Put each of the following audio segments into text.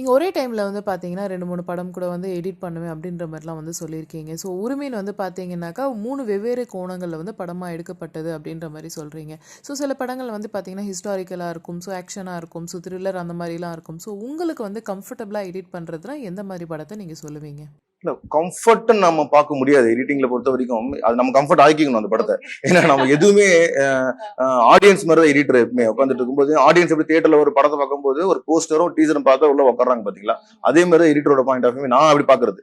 நீங்கள் ஒரே டைமில் வந்து பார்த்தீங்கன்னா ரெண்டு மூணு படம் கூட வந்து எடிட் பண்ணுவேன் அப்படின்ற மாதிரிலாம் வந்து சொல்லியிருக்கீங்க. ஸோ உரிமையில் வந்து பார்த்தீங்கன்னாக்கா மூணு வெவ்வேறு கோணங்களில் வந்து படமாக எடுக்கப்பட்டது அப்படின்ற மாதிரி சொல்கிறீங்க ஸோ சில படங்கள் வந்து பார்த்தீங்கன்னா ஹிஸ்டாரிக்கலாக இருக்கும் ஸோ ஆக்ஷனாக இருக்கும் ஸோ த்ரில்லர் அந்த மாதிரிலாம் இருக்கும். ஸோ உங்களுக்கு வந்து கம்ஃபர்டபுளாக எடிட் பண்ணுறதுனா எந்த மாதிரி படத்தை நீங்கள் சொல்லுவீங்க? இல்ல கம்ஃபர்ட் நம்ம பார்க்க முடியாது. எடிட்டிங்ல பொறுத்த வரைக்கும் அது நம்ம கம்ஃபர்ட் ஆக்கிக்கணும் அந்த படத்தை. ஏன்னா நம்ம எதுவுமே ஆடியன்ஸ் மாதிரி தான் எடிட்டர் எப்பவுமே உட்காந்துட்டு இருக்கும்போது ஆடியன்ஸ் எப்படி தியேட்டர்ல ஒரு படத்தை பார்க்கும்போது ஒரு போஸ்டரும் டீசரும் பார்த்தா உள்ள உட்காராங்க பாத்தீங்களா? அதே மாதிரி தான் எடிட்டரோட பாயிண்ட் ஆஃப் வியூ நான் அப்படி பாக்குறது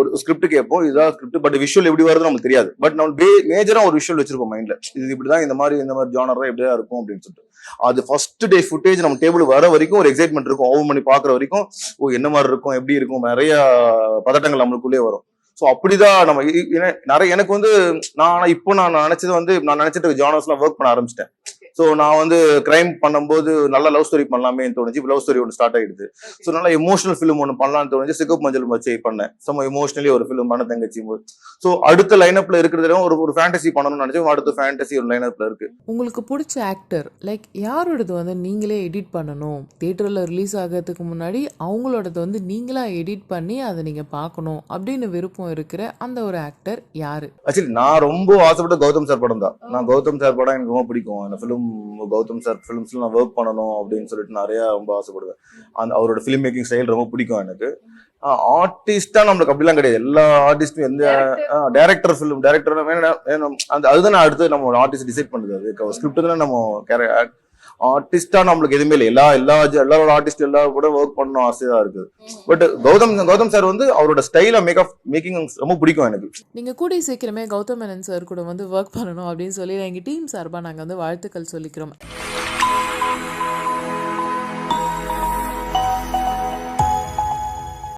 ஒரு ஸ்கிரிப்ட் கேட்போம் இதான் ஸ்கிரிப்ட் பட் விஷுவல் எப்படி வருது நமக்கு தெரியாது. பட் நம்ம மேஜரா ஒரு விஷுவல் வச்சிருப்போம் மைண்ட்ல இது இப்படிதான் இந்த மாதிரி இந்த மாதிரி ஜானர் தான் இப்படிதான் இருக்கும் அப்படின்னு சொல்லிட்டு. அது ஃபர்ஸ்ட் டே ஃபுட்டேஜ் நம்ம டேபிள் வர வரைக்கும் ஒரு எக்ஸைட்மெண்ட் இருக்கும். ஓவன் பண்ணி பாக்குற வரைக்கும் ஓ என்ன மாதிரி இருக்கும்? எப்படி இருக்கும்? நிறைய பதட்டங்கள் நம்மளுக்குள்ளே வரும். ஸோ அப்படிதான் நம்ம நிறைய எனக்கு வந்து நான் ஆனா இப்போ நான் நினைச்சது வந்து நான் நினைச்சிட்டு ஜானர்ஸ்லாம் ஒர்க் பண்ண ஆரம்பிச்சிட்டேன். ஸோ நான் வந்து கிரைம் பண்ணும்போது நல்ல லவ் ஸ்டோரி பண்ணலாமேன்னு தோணுச்சு. லவ் ஸ்டோரி ஒன்று ஸ்டார்ட் ஆயிடுது. ஸோ நல்ல எமோஷனல் ஃபிலிம் ஒன்று பண்ணலாம்னு தோணுச்சு. சிகப் மஞ்சள் வச்சு பண்ணேன். சும்மா எமோஷனலி ஒரு ஃபிலிம் பண்ண தங்கச்சி போது ஸோ அடுத்த லைனப்ல இருக்கிறதுல ஒரு ஒரு ஃபேண்டசி பண்ணணும்னு நினைச்சோம் அடுத்த ஃபேண்டசி ஒரு லைனப்ல இருக்கு. உங்களுக்கு பிடிச்ச ஆக்டர் லைக் யாரோடது வந்து நீங்களே எடிட் பண்ணணும்? தேட்டரில் ரிலீஸ் ஆகிறதுக்கு முன்னாடி அவங்களோடது வந்து நீங்களா எடிட் பண்ணி அதை நீங்கள் பார்க்கணும் அப்படின்னு விருப்பம் இருக்கிற அந்த ஒரு ஆக்டர் யார்? ஆக்சுவலி நான் ரொம்ப ஆசைப்பட்ட கௌதம் சார் படம் தான். நான் கௌதம் சார் படம் எனக்கு ரொம்ப பிடிக்கும். அந்த ஃபிலிம் கௌதம் சார் ஃபிலிம்ஸ்ல நான் ஒர்க் பண்ணணும் அப்படின்னு சொல்லிட்டு நிறைய ரொம்ப ஆசைப்படுவேன். அந்த அவரோட ஃபிலிம் மேக்கிங் ஸ்டைல் ரொம்ப பிடிக்கும் எனக்கு. ஆர்டிஸ்டா நம்மளுக்கு அப்படிலாம் கிடையாது. எல்லா ஆர்டிஸ்டும் எந்த டேரக்டர் ஃபிலிம் டேரக்டர் அந்த அதுதான் அடுத்து நம்ம ஆர்டிஸ்ட் டிசைட் பண்ணுது அது ஸ்கிரிப்ட் தானே நம்ம ஆர்டிஸ்டா நம்மளுக்கு எதுவுமே இல்லை. எல்லா எல்லா எல்லாரோட ஆர்டிஸ்ட் எல்லா கூட ஒர்க் பண்ணணும் ஆசையா இருக்கு. பட் கௌதம் கௌதம் சார் வந்து அவரோட ஸ்டைல மேக் ஆஃப் மேக்கிங் ரொம்ப பிடிக்கும் எனக்கு. நீங்கள் கூடிய சீக்கிரமே கௌதம் மேனன் சார் கூட வந்து ஒர்க் பண்ணணும் அப்படின்னு சொல்லி எங்கள் டீம் சார்பாக நாங்கள் வந்து வாழ்த்துக்கள் சொல்லிக்கிறோம்.